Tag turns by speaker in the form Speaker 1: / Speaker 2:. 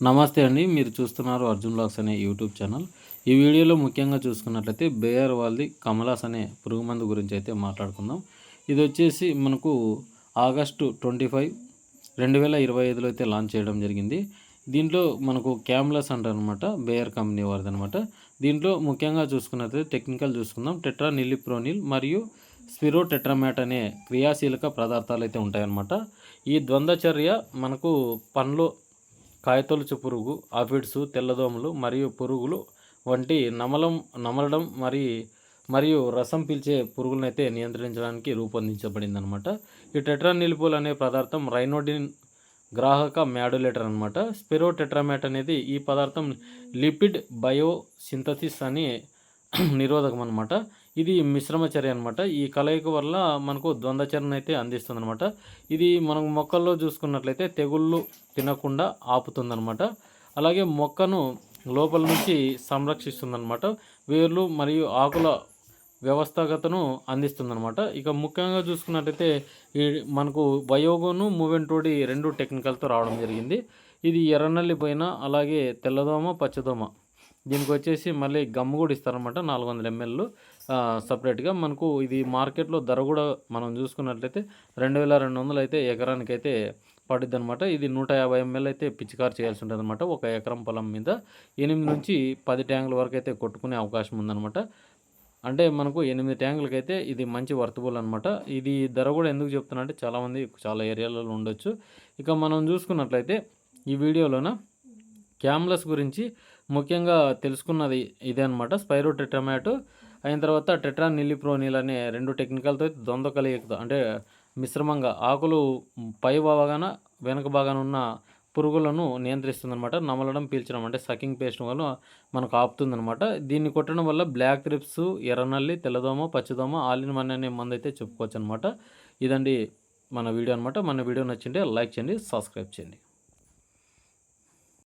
Speaker 1: నమస్తే అండి. మీరు చూస్తున్నారు అర్జున్ బ్లాగ్స్ అనే యూట్యూబ్ ఛానల్. ఈ వీడియోలో ముఖ్యంగా చూసుకున్నట్లయితే బేయర్ వాళ్ళది కమలాస్ అనే పురుగు మందు గురించి అయితే మాట్లాడుకుందాం. ఇది వచ్చేసి మనకు ఆగస్టు ట్వంటీ ఫైవ్ రెండు వేల ఇరవై ఐదులో అయితే లాంచ్ చేయడం జరిగింది. దీంట్లో మనకు క్యామ్లస్ అంటారు అనమాట బేయర్ కంపెనీ వారిది అనమాట దీంట్లో ముఖ్యంగా చూసుకున్నట్లయితే టెక్నికల్ చూసుకుందాం. టెట్రా నిలిప్రోనిల్ మరియు స్పిరో టెట్రామాట్ అనే క్రియాశీలక పదార్థాలు అయితే ఉంటాయన్నమాట. ఈ ద్వంద్వచర్య మనకు పండ్లు కాయతొలుచు పురుగు ఆఫిడ్స్ తెల్లదోమలు మరియు పురుగులు వంటి నమలం నమలడం మరి మరియు రసం పీల్చే పురుగులనైతే నియంత్రించడానికి రూపొందించబడింది అనమాట ఈ టెట్రానిలిపోల్ అనే పదార్థం రైనోడిన్ గ్రాహక మ్యాడులేటర్ అనమాట స్పెరో టెట్రామేట్ అనేది ఈ పదార్థం లిపిడ్ బయో సింథసిస్ అని నిరోధకం అనమాట ఇది మిశ్రమ చర్య అనమాట ఈ కలయిక వల్ల మనకు ద్వంద్వచరణ అయితే అందిస్తుంది అనమాట ఇది మనం మొక్కల్లో చూసుకున్నట్లయితే తెగుళ్ళు తినకుండా ఆపుతుందనమాట అలాగే మొక్కను లోపల నుంచి సంరక్షిస్తుందనమాట వేర్లు మరియు ఆకుల వ్యవస్థాగతను అందిస్తుందనమాట ఇక ముఖ్యంగా చూసుకున్నట్టయితే ఈ మనకు వయోగోను మూవెంటోడి రెండు టెక్నికల్తో రావడం జరిగింది. ఇది ఎర్రనల్లి పైన అలాగే తెల్లదోమ పచ్చదోమ. దీనికి వచ్చేసి మళ్ళీ గమ్ము కూడా ఇస్తారనమాట నాలుగు వందల ఎంఎల్. సపరేట్గా మనకు ఇది మార్కెట్లో ధర కూడా మనం చూసుకున్నట్లయితే రెండు వేల రెండు వందలు అయితే ఎకరానికి అయితే పడుద్ది అనమాట ఇది నూట యాభై ఎంఎల్ అయితే పిచికారు చేయాల్సి ఉంటుంది అనమాట ఒక ఎకరం పొలం మీద. ఎనిమిది నుంచి పది ట్యాంకుల వరకు అయితే కొట్టుకునే అవకాశం ఉందన్నమాట. అంటే మనకు ఎనిమిది ట్యాంకులకి అయితే ఇది మంచి వర్తబుల్ అనమాట ఇది ధర కూడా ఎందుకు చెప్తున్నా అంటే చాలామంది చాలా ఏరియాలలో ఉండొచ్చు. ఇక మనం చూసుకున్నట్లయితే ఈ వీడియోలోన క్యామ్లస్ గురించి ముఖ్యంగా తెలుసుకున్నది ఇదే అనమాట స్పైరో టెట్రమాటో అయిన తర్వాత టెట్రా నిలిప్రోనిల్ అనే రెండు టెక్నికల్తో ద్వంద్వ కలియకతో అంటే మిశ్రమంగా ఆకులు పై భాగాన వెనక భాగాన ఉన్న పురుగులను నియంత్రిస్తుందన్నమాట. నమలడం పీల్చడం అంటే సకింగ్ పేస్ట్ వల్ల మనకు ఆపుతుందన్నమాట. దీన్ని కొట్టడం వల్ల బ్లాక్ క్రిప్స్ ఎర్రనల్లి తెల్లదోమ పచ్చదోమ ఆలిన్ మన్ అనే మందు అయితే చెప్పుకోవచ్చు అనమాట ఇదండి మన వీడియో అనమాట మన వీడియో నచ్చింటే లైక్ చేయండి సబ్స్క్రైబ్ చేయండి.